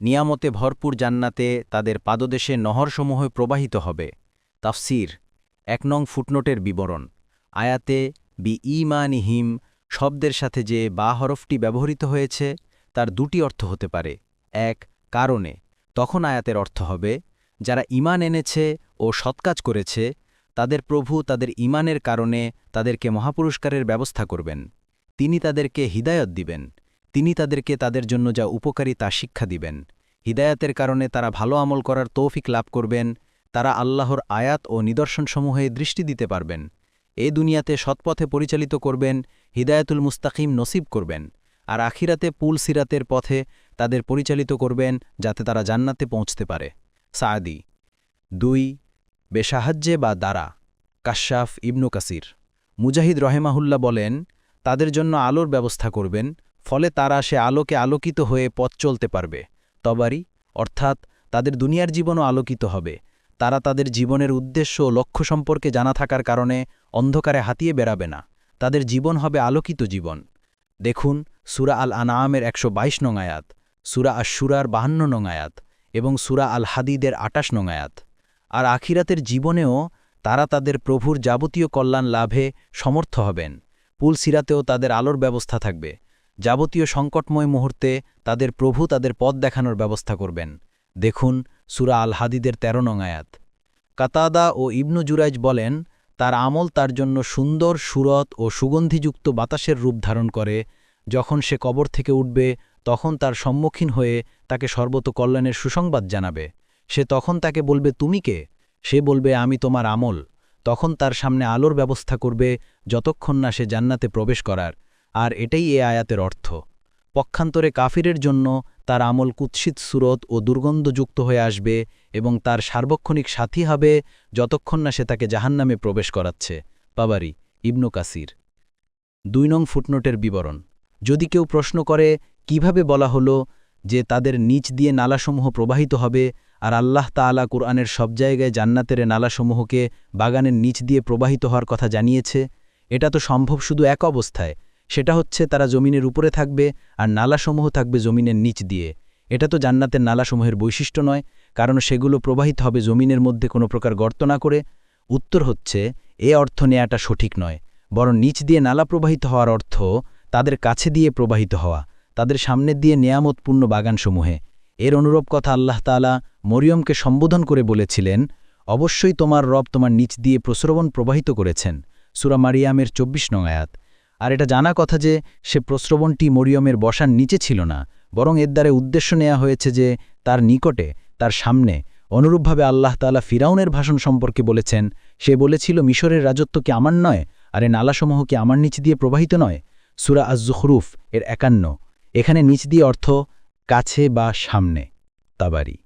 নিয়ামতে ভরপুর জান্নাতে তাদের পাদদেশে নহরসমূহ প্রবাহিত হবে। তাফসির, এক নং ফুটনোটের বিবরণ। আয়াতে, বি ইমানিহিম শব্দের সাথে যে বা হরফটি ব্যবহৃত হয়েছে, তার দুটি অর্থ হতে পারে। এক, কারণে। তখন আয়াতের অর্থ হবে, যারা ইমান এনেছে ও সৎকাজ করেছে, তাদের প্রভু তাদের ইমানের কারণে তাদেরকে মহাপুরস্কারের ব্যবস্থা করবেন। তিনি তাদেরকে হিদায়ত দিবেন। তিনি তাদেরকে তাদের জন্য যা উপকারী তা শিক্ষা দিবেন। হিদায়াতের কারণে তারা ভালো আমল করার তৌফিক লাভ করবেন, তারা আল্লাহর আয়াত ও নিদর্শনসমূহে দৃষ্টি দিতে পারবেন। এ দুনিয়াতে সৎপথে পরিচালিত করবেন, হিদায়াতুল মুস্তাকিম নসিব করবেন, আর আখিরাতে পুল সিরাতের পথে তাদের পরিচালিত করবেন যাতে তারা জান্নাতে পৌঁছতে পারে। সাদি দুই বেসাহায্যে বা দ্বারা কাশাফ ইবনু কাসির। মুজাহিদ রহেমাহুল্লা বলেন, তাদের জন্য আলোর ব্যবস্থা করবেন ফলে তারা সে আলোকে আলোকিত হয়ে পথ চলতে পারবে। তবারি, অর্থাৎ তাদের দুনিয়ার জীবনও আলোকিত হবে। তারা তাদের জীবনের উদ্দেশ্য ও লক্ষ্য সম্পর্কে জানা থাকার কারণে অন্ধকারে হাতিয়ে বেড়াবে না। তাদের জীবন হবে আলোকিত জীবন। দেখুন, সুরা আল আনামের একশো বাইশ নং আয়াত, সুরা আশুরার বাহান্ন নং এবং সুরা আল হাদিদের আটাশ নং আর আখিরাতের জীবনেও তারা তাদের প্রভুর যাবতীয় কল্যাণ লাভে সমর্থ হবেন। পুল সিরাতেও তাদের আলোর ব্যবস্থা থাকবে। যাবতীয় সংকটময় মুহূর্তে তাদের প্রভু তাদের পথ দেখানোর ব্যবস্থা করবেন। দেখুন, সুরা আল হাদিদের তেরো নং আয়াত। কাতাদা ও ইবনু জুরাইজ বলেন, তার আমল তার জন্য সুন্দর, সুরত ও সুগন্ধিযুক্ত বাতাসের রূপ ধারণ করে। যখন সে কবর থেকে উঠবে, তখন তার সম্মুখীন হয়ে তাকে সর্বত কল্যাণের সুসংবাদ জানাবে। সে তখন তাকে বলবে, তুমি কে? সে বলবে, আমি তোমার আমল। তখন তার সামনে আলোর ব্যবস্থা করবে, যতক্ষণ না সে জান্নাতে প্রবেশ করার। আর এটাই এ আয়াতের অর্থ। পক্ষান্তরে কাফিরের জন্য তার আমল কুৎসিত সুরত ও দুর্গন্ধযুক্ত হয়ে আসবে এবং তার সার্বক্ষণিক সাথী হবে যতক্ষণ না সে তাকে জাহান্নামে প্রবেশ করাচ্ছে। পাবারি ইবনু কাসির। দুই নং ফুটনোটের বিবরণ। যদি কেউ প্রশ্ন করে, কীভাবে বলা হলো যে তাদের নিচ দিয়ে নালাসমূহ প্রবাহিত হবে আর আল্লাহ তাআলা কুরআনের সব জায়গায় জান্নাতের নালাসমূহকে বাগানের নিচ দিয়ে প্রবাহিত হওয়ার কথা জানিয়েছে, এটা তো সম্ভব শুধু এক অবস্থায়। সেটা হচ্ছে তারা জমিনের উপরে থাকবে আর নালাসমূহ থাকবে জমিনের নিচ দিয়ে। এটা তো জান্নাতের নালাসমূহের বৈশিষ্ট্য নয়, কারণ সেগুলো প্রবাহিত হবে জমিনের মধ্যে কোনো প্রকার গর্ত না করে। উত্তর হচ্ছে, এ অর্থ নেয়াটা সঠিক নয়, বরং নিচ দিয়ে নালা প্রবাহিত হওয়ার অর্থ তাদের কাছে দিয়ে প্রবাহিত হওয়া, তাদের সামনের দিয়ে নেয়ামতপূর্ণ বাগানসমূহে। এর অনুরূপ কথা আল্লাহ তালা মরিয়মকে সম্বোধন করে বলেছিলেন, অবশ্যই তোমার রব তোমার নিচ দিয়ে প্রস্রবণ প্রবাহিত করেছেন। সুরা মারিয়ামের চব্বিশ নঙায়াত আর এটা জানা কথা যে সে প্রস্রবণটি মরিয়মের বসার নিচে ছিল না, বরং এর দ্বারে উদ্দেশ্য নেওয়া হয়েছে যে তার নিকটে, তার সামনে, অনুরূপভাবে আল্লাহ তালা ফিরাউনের ভাষণ সম্পর্কে বলেছেন, সে বলেছিল, মিশরের রাজত্ব কি আমার নয়, আর এ নালাসমূহ কি আমার নিচ দিয়ে প্রবাহিত নয়? সুরা আজ্জুখরুফ এর একান্ন, এখানে নিচ দিয়ে অর্থ, কাছে বা সামনে। তাবারি।